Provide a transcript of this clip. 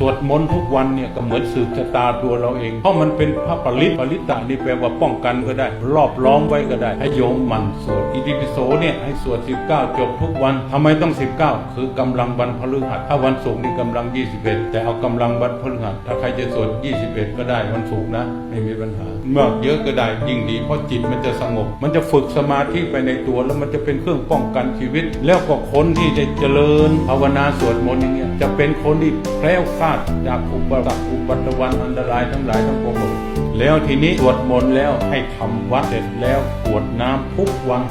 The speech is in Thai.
สวดมนต์ทุกวันเนี่ยก็เหมือนสืบชะตาตัวเราเอง เพราะมันเป็นพระปริตปริตะนี่แปลว่าป้องกันก็ได้ รอบล้อมไว้ก็ได้ ให้โยมมันสวดอิติปิโสเนี่ยให้สวด 19 จบทุกวันทำไมต้อง 19 คือกำลังวันพฤหัสถ้าวันศุกร์นี่กำลัง 21 แต่เอากำลังวันพฤหัสถ้าใครจะสวด 21 ก็ได้วันศุกร์นะ ไม่มีปัญหามากเยอะก็ได้ยิ่งดี เพราะจิตมันจะสงบ มันจะฝึกสมาธิไปในตัวแล้วมันจะเป็นเครื่องป้องกันชีวิต แล้วก็คนที่จะเจริญภาวนาสวดมนต์อย่างเงี้ยจะเป็นคนที่แคล้วคลาดจากอุปสรรคอุปัตตวันอันตรายทั้งหลายทั้งปวงแล้วทีนี้สวดมนต์แล้วให้ทำวัดเสร็จแล้วกวดน้ำทุกวัน